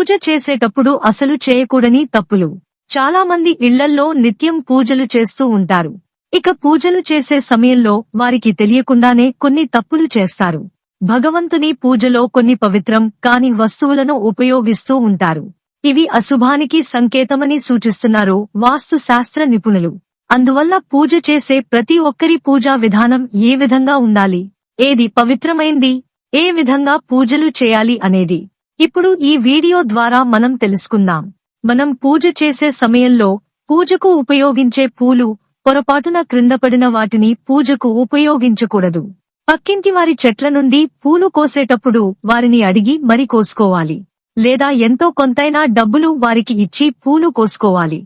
పూజ చేసేటప్పుడు అసలు చేయకూడని తప్పులు. చాలా మంది ఇళ్ళల్లో నిత్యం పూజలు చేస్తూ ఉంటారు. ఇక పూజలు చేసే సమయంలో వారికి తెలియకుండానే కొన్ని తప్పులు చేస్తారు. భగవంతుని పూజలో కొన్ని పవిత్రం కాని వస్తువులను ఉపయోగిస్తూ ఉంటారు. ఇవి అశుభానికి సంకేతమని సూచిస్తున్నారు వాస్తు శాస్త్ర నిపుణులు. అందువల్ల పూజ చేసే ప్రతి ఒక్కరి పూజా విధానం ఏ విధంగా ఉండాలి? ఏది పవిత్రమైంది? ఏ విధంగా పూజలు చేయాలి అనేది. ఇప్పుడు ఈ వీడియో ద్వారా మనం తెలుసుకుందాం. మనం పూజ చేసే సమయంలో పూజకు ఉపయోగించే పూలు పొరపాటున క్రిందపడిన వాటిని పూజకు ఉపయోగించకూడదు. పక్కింటి వారి చెట్ల నుండి పూలు కోసేటప్పుడు వారిని అడిగి మరి కోసుకోవాలి. లేదా ఎంతో కొంతైనా డబ్బులు వారికి ఇచ్చి పూలు కోసుకోవాలి.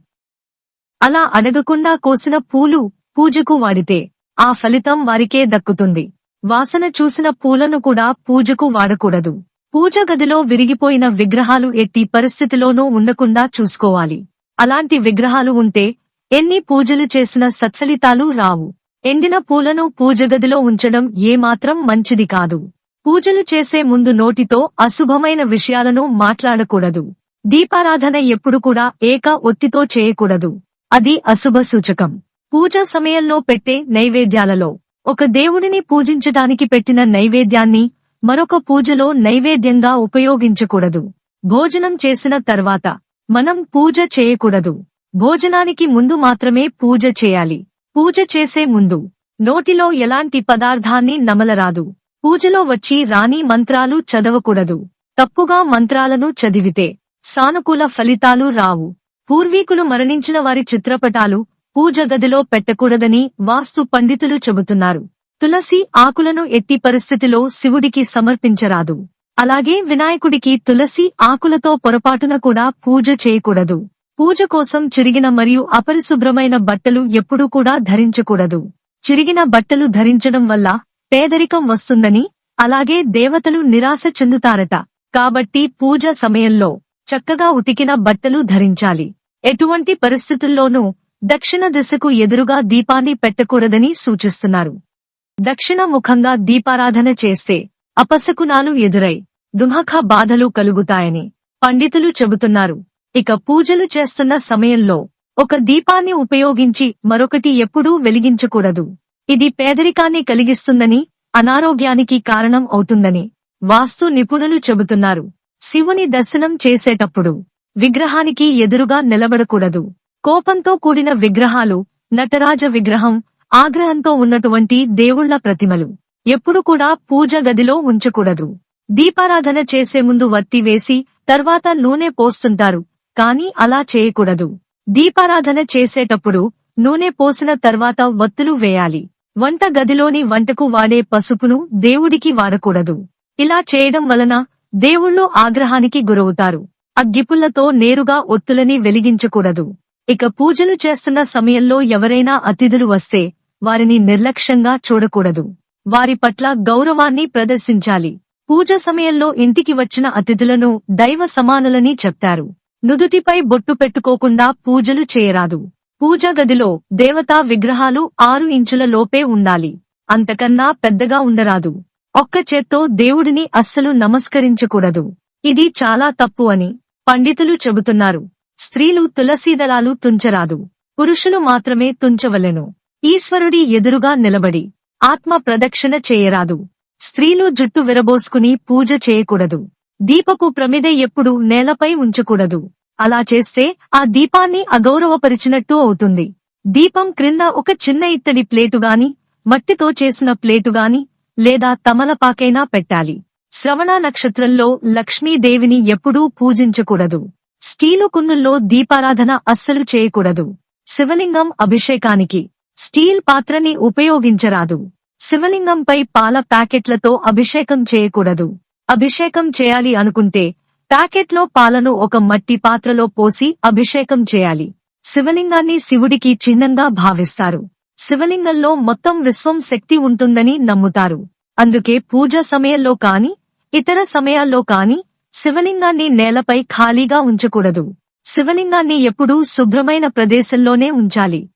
అలా అడగకుండా కోసిన పూలు పూజకు వాడితే ఆ ఫలితం వారికే దక్కుతుంది. వాసన చూసిన పూలను కూడా పూజకు వాడకూడదు. పూజ గదిలో విరిగిపోయిన విగ్రహాలు ఎట్టి పరిస్థితిలోనూ ఉండకుండా చూసుకోవాలి. అలాంటి విగ్రహాలు ఉంటే ఎన్ని పూజలు చేసినా సత్ఫలితాలు రావు. ఎండిన పూలను పూజ గదిలో ఉంచడం ఏమాత్రం మంచిది కాదు. పూజలు చేసే ముందు నోటితో అశుభమైన విషయాలను మాట్లాడకూడదు. దీపారాధన ఎప్పుడు కూడా ఏక ఒత్తితో చేయకూడదు. అది అశుభ సూచకం. పూజ సమయంలో పెట్టే నైవేద్యాలలో ఒక దేవుడిని పూజించడానికి పెట్టిన నైవేద్యాన్ని మరొక పూజలో నైవేద్యంగా ఉపయోగించకూడదు. భోజనం చేసిన తర్వాత మనం పూజ చేయకూడదు. భోజనానికి ముందు మాత్రమే పూజ చేయాలి. పూజ చేసే ముందు నోటిలో ఎలాంటి పదార్థాన్ని నమలరాదు. పూజలో వచ్చి రాణి మంత్రాలు చదవకూడదు. తప్పుగా మంత్రాలను చదివితే సానుకూల ఫలితాలు రావు. పూర్వీకులు మరణించిన వారి చిత్రపటాలు పూజ గదిలో పెట్టకూడదని వాస్తు పండితులు చెబుతున్నారు. తులసి ఆకులను ఎత్తి పరిస్థితిలో శివుడికి సమర్పించరాదు. అలాగే వినాయకుడికి తులసి ఆకులతో పొరపాటున కూడా పూజ చేయకూడదు. పూజ కోసం చిరిగిన మరియు అపరిశుభ్రమైన బట్టలు ఎప్పుడూ కూడా ధరించకూడదు. చిరిగిన బట్టలు ధరించడం వల్ల పేదరికం వస్తుందని అలాగే దేవతలు నిరాశ చెందుతారట. కాబట్టి పూజ సమయంలో చక్కగా ఉతికిన బట్టలు ధరించాలి. ఎటువంటి పరిస్థితుల్లోనూ దక్షిణ దిశకు ఎదురుగా దీపాన్ని పెట్టకూడదని సూచిస్తున్నారు. దక్షిణ ముఖంగా దీపారాధన చేస్తే అపశకునాలు ఎదురై దుమఖ బాధలు కలుగుతాయని పండితులు చెబుతున్నారు. ఇక పూజలు చేస్తున్న సమయంలో ఒక దీపాన్ని ఉపయోగించి మరొకటి ఎప్పుడూ వెలిగించకూడదు. ఇది పేదరికాన్ని కలిగిస్తుందని అనారోగ్యానికి కారణం అవుతుందని వాస్తు నిపుణులు చెబుతున్నారు. శివుని దర్శనం చేసేటప్పుడు విగ్రహానికి ఎదురుగా నిలబడకూడదు. కోపంతో కూడిన విగ్రహాలు నటరాజ విగ్రహం ఆగ్రహంతో ఉన్నటువంటి దేవుళ్ళ ప్రతిమలు. ఎప్పుడు కూడా పూజ గదిలో ఉంచకూడదు. దీపారాధన చేసే ముందు వత్తి వేసి తర్వాత నూనె పోస్తుంటారు కాని అలా చేయకూడదు. దీపారాధన చేసేటప్పుడు నూనె పోసిన తర్వాత వత్తులు వేయాలి. వంట గదిలోని వంటకు వాడే పసుపును దేవుడికి వాడకూడదు. ఇలా చేయడం వలన దేవుళ్ళు ఆగ్రహానికి గురవుతారు. అగ్గిపుల్లతో నేరుగా ఒత్తులని వెలిగించకూడదు. ఇక పూజలు చేస్తున్న సమయంలో ఎవరైనా అతిథులు వస్తే వారిని నిర్లక్ష్యంగా చూడకూడదు. వారి పట్ల గౌరవాన్ని ప్రదర్శించాలి. పూజ సమయంలో ఇంటికి వచ్చిన అతిథులను దైవ సమానులని చెప్తారు. నుదుటిపై బొట్టు పెట్టుకోకుండా పూజలు చేయరాదు. పూజా గదిలో దేవతా విగ్రహాలు ఆరు ఇంచుల లోపే ఉండాలి. అంతకన్నా పెద్దగా ఉండరాదు. ఒక్క చేత్తో దేవుడిని అస్సలు నమస్కరించకూడదు. ఇది చాలా తప్పు అని పండితులు చెబుతున్నారు. స్త్రీలు తులసీదళాలు తుంచరాదు. పురుషులు మాత్రమే తుంచవలెను. ఈశ్వరుడి ఎదురుగా నిలబడి ఆత్మ ప్రదక్షిణ చేయరాదు. స్త్రీలు జుట్టు విరబోసుకుని పూజ చేయకూడదు. దీపపు ప్రమిద ఎప్పుడు నేలపై ఉంచకూడదు. అలా చేస్తే ఆ దీపాన్ని అగౌరవపరిచినట్టు అవుతుంది. దీపం క్రింద ఒక చిన్న ఇత్తడి ప్లేటుగాని మట్టితో చేసిన ప్లేటుగాని లేదా తమలపాకైనా పెట్టాలి. శ్రవణ నక్షత్రంలో లక్ష్మీదేవిని ఎప్పుడూ పూజించకూడదు. స్టీలు కుందుల్లో దీపారాధన అస్సలు చేయకూడదు. శివలింగం అభిషేకానికి స్టీల్ పాత్రని ఉపయోగించరాదు. శివలింగంపై పాల ప్యాకెట్లతో అభిషేకం చేయకూడదు. అభిషేకం చేయాలి అనుకుంటే ప్యాకెట్లో పాలను ఒక మట్టి పాత్రలో పోసి అభిషేకం చేయాలి. శివలింగాన్ని శివుడికి చిహ్నంగా భావిస్తారు. శివలింగంలో మొత్తం విశ్వం శక్తి ఉంటుందని నమ్ముతారు. అందుకే పూజ సమయంలో కాని ఇతర సమయాల్లో కాని శివలింగాన్ని నేలపై ఖాళీగా ఉంచకూడదు. శివలింగాన్ని ఎప్పుడూ శుభ్రమైన ప్రదేశంలోనే ఉంచాలి.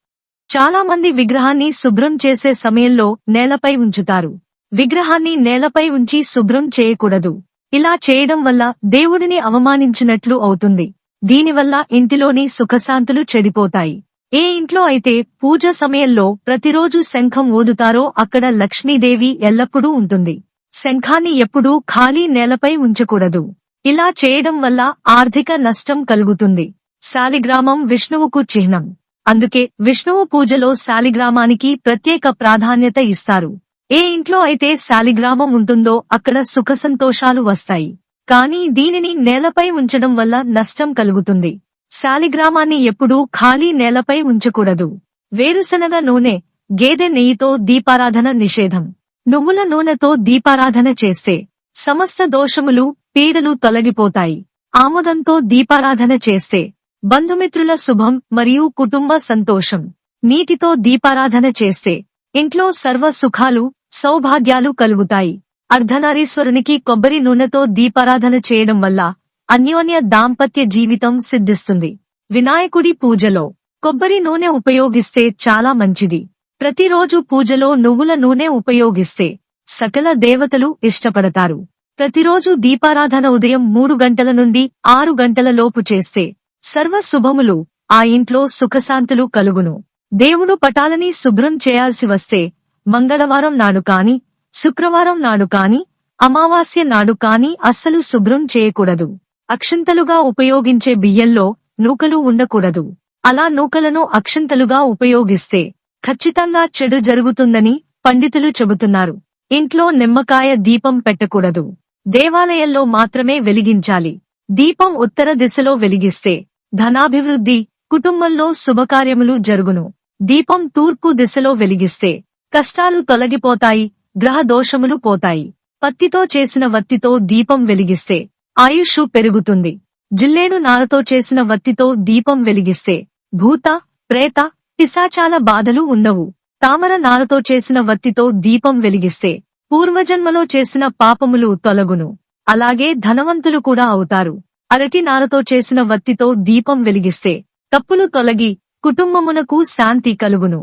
చాలా మంది విగ్రహాన్ని శుభ్రం చేసే సమయంలో నేలపై ఉంచుతారు. విగ్రహాన్ని నేలపై ఉంచి శుభ్రం చేయకూడదు. ఇలా చేయడం వల్ల దేవుడిని అవమానించినట్లు అవుతుంది. దీనివల్ల ఇంటిలోని సుఖశాంతులు చెడిపోతాయి. ఏ ఇంట్లో అయితే పూజ సమయంలో ప్రతిరోజు శంఖం ఊదుతారో అక్కడ లక్ష్మీదేవి ఎల్లప్పుడూ ఉంటుంది. శంఖాన్ని ఎప్పుడూ ఖాళీ నేలపై ఉంచకూడదు. ఇలా చేయడం వల్ల ఆర్థిక నష్టం కలుగుతుంది. శాలిగ్రామం విష్ణువుకు చిహ్నం. అందుకే విష్ణువు పూజలో శాలిగ్రామానికి ప్రత్యేక ప్రాధాన్యత ఇస్తారు. ఏ ఇంట్లో అయితే శాలిగ్రామం ఉంటుందో అక్కడ సుఖసంతోషాలు వస్తాయి. కానీ దీనిని నేలపై ఉంచడం వల్ల నష్టం కలుగుతుంది. శాలిగ్రామాన్ని ఎప్పుడూ ఖాళీ నేలపై ఉంచకూడదు. వేరుశనగ నూనె గేదె నెయ్యితో దీపారాధన నిషేధం. నువ్వుల నూనెతో దీపారాధన చేస్తే సమస్త దోషములు పీడలు తొలగిపోతాయి. ఆముదంతో దీపారాధన చేస్తే బంధుమిత్రుల శుభం మరియు కుటుంబ సంతోషం. నీటితో దీపారాధన చేస్తే ఇంట్లో సర్వ సుఖాలు సౌభాగ్యాలు కలుగుతాయి. అర్ధనారీశ్వరునికి కొబ్బరి నూనెతో దీపారాధన చేయడం వల్ల అన్యోన్య దాంపత్య జీవితం సిద్ధిస్తుంది. వినాయకుడి పూజలో కొబ్బరి నూనె ఉపయోగిస్తే చాలా మంచిది. ప్రతిరోజు పూజలో నువ్వుల నూనె ఉపయోగిస్తే సకల దేవతలు ఇష్టపడతారు. ప్రతిరోజు దీపారాధన ఉదయం మూడు గంటల నుండి ఆరు గంటల లోపు చేస్తే సర్వ శుభములు ఆ ఇంట్లో సుఖశాంతులు కలుగును. దేవుడు పటాలని శుభ్రం చేయాల్సి వస్తే మంగళవారం నాడు కాని శుక్రవారం నాడు కాని అమావాస్య నాడు కాని అస్సలు శుభ్రం చేయకూడదు. అక్షంతలుగా ఉపయోగించే బియ్యంలో నూకలు ఉండకూడదు. అలా నూకలను అక్షంతలుగా ఉపయోగిస్తే ఖచ్చితంగా చెడు జరుగుతుందని పండితులు చెబుతున్నారు. ఇంట్లో నిమ్మకాయ దీపం పెట్టకూడదు. దేవాలయంలో మాత్రమే వెలిగించాలి. దీపం ఉత్తర దిశలో వెలిగిస్తే ధనాభివృద్ధి కుటుంబంలో శుభకార్యములు జరుగును. దీపం తూర్పు దిశలో వెలిగిస్తే కష్టాలు తొలగిపోతాయి గ్రహ దోషములు పోతాయి. పత్తితో చేసిన వత్తితో దీపం వెలిగిస్తే ఆయుష్ పెరుగుతుంది. జిల్లేడు నారతో చేసిన వత్తితో దీపం వెలిగిస్తే భూత ప్రేత పిశాచాల బాధలు ఉండవు. తామర నారతో చేసిన వత్తితో దీపం వెలిగిస్తే పూర్వజన్మలో చేసిన పాపములు తొలగును. అలాగే ధనవంతులు కూడా అవుతారు. అరటి నారతో చేసిన వత్తితో దీపం వెలిగిస్తే తప్పులు తొలగి కుటుంబమునకు శాంతి కలుగును.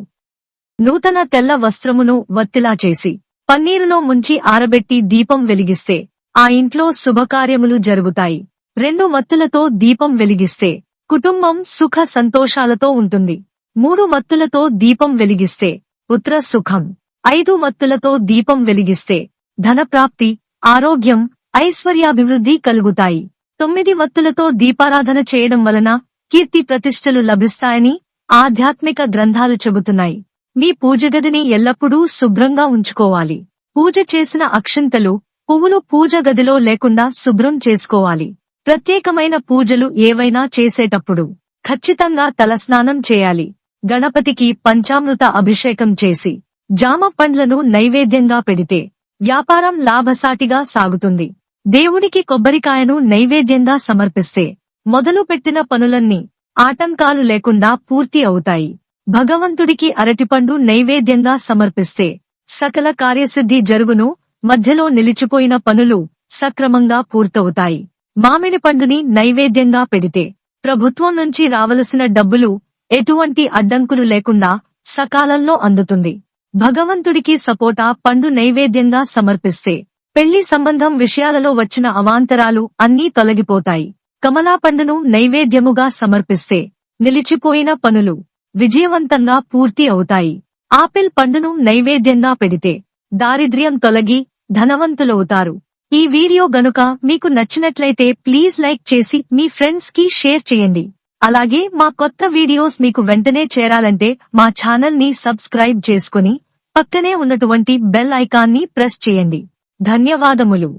నూతన తెల్ల వస్త్రమును వత్తిలా చేసి పన్నీరులో ముంచి ఆరబెట్టి దీపం వెలిగిస్తే ఆ ఇంట్లో శుభకార్యములు జరుగుతాయి. రెండు వత్తులతో దీపం వెలిగిస్తే కుటుంబం సుఖ సంతోషాలతో ఉంటుంది. మూడు వత్తులతో దీపం వెలిగిస్తే పుత్ర సుఖం. ఐదు వత్తులతో దీపం వెలిగిస్తే ధనప్రాప్తి ఆరోగ్యం ఐశ్వర్యాభివృద్ధి కలుగుతాయి. తొమ్మిది వత్తులతో దీపారాధన చేయడం వలన కీర్తి ప్రతిష్టలు లభిస్తాయని ఆధ్యాత్మిక గ్రంథాలు చెబుతున్నాయి. మీ పూజగదిని ఎల్లప్పుడూ శుభ్రంగా ఉంచుకోవాలి. పూజ చేసిన అక్షంతలు పువ్వులు పూజ గదిలో లేకుండా శుభ్రం చేసుకోవాలి. ప్రత్యేకమైన పూజలు ఏవైనా చేసేటప్పుడు ఖచ్చితంగా తలస్నానం చేయాలి. గణపతికి పంచామృత అభిషేకం చేసి జామ పండ్లను నైవేద్యంగా పెడితే వ్యాపారం లాభసాటిగా సాగుతుంది. దేవుడికి కొబ్బరికాయను నైవేద్యంగా సమర్పిస్తే మొదలు పెట్టిన పనులన్నీ ఆటంకాలు లేకుండా పూర్తి అవుతాయి. భగవంతుడికి అరటిపండు నైవేద్యంగా సమర్పిస్తే సకల కార్యసిద్ధి జరుగును మధ్యలో నిలిచిపోయిన పనులు సక్రమంగా పూర్తవుతాయి. మామిడి పండుని నైవేద్యంగా పెడితే ప్రభుత్వం నుంచి రావలసిన డబ్బులు ఎటువంటి అడ్డంకులు లేకుండా సకాలంలో అందుతుంది. భగవంతుడికి సపోటా పండు నైవేద్యంగా సమర్పిస్తే పెళ్ళి సంబంధం విషయాలలో వచ్చిన అవాంతరాలు అన్నీ తొలగిపోతాయి. కమలా పండును నైవేద్యముగా సమర్పిస్తే నిలిచిపోయిన పనులు విజయవంతంగా పూర్తి అవుతాయి. ఆపిల్ పండును నైవేద్యంగా పెడితే దారిద్ర్యం తొలగి ధనవంతులవుతారు. ఈ వీడియో గనుక మీకు నచ్చినట్లయితే ప్లీజ్ లైక్ చేసి మీ ఫ్రెండ్స్కి షేర్ చేయండి. అలాగే మా కొత్త వీడియోస్ మీకు వెంటనే చేరాలంటే మా ఛానల్ని సబ్స్క్రైబ్ చేసుకుని పక్కనే ఉన్నటువంటి బెల్ ఐకాన్ని ప్రెస్ చేయండి. ధన్యవాదములు.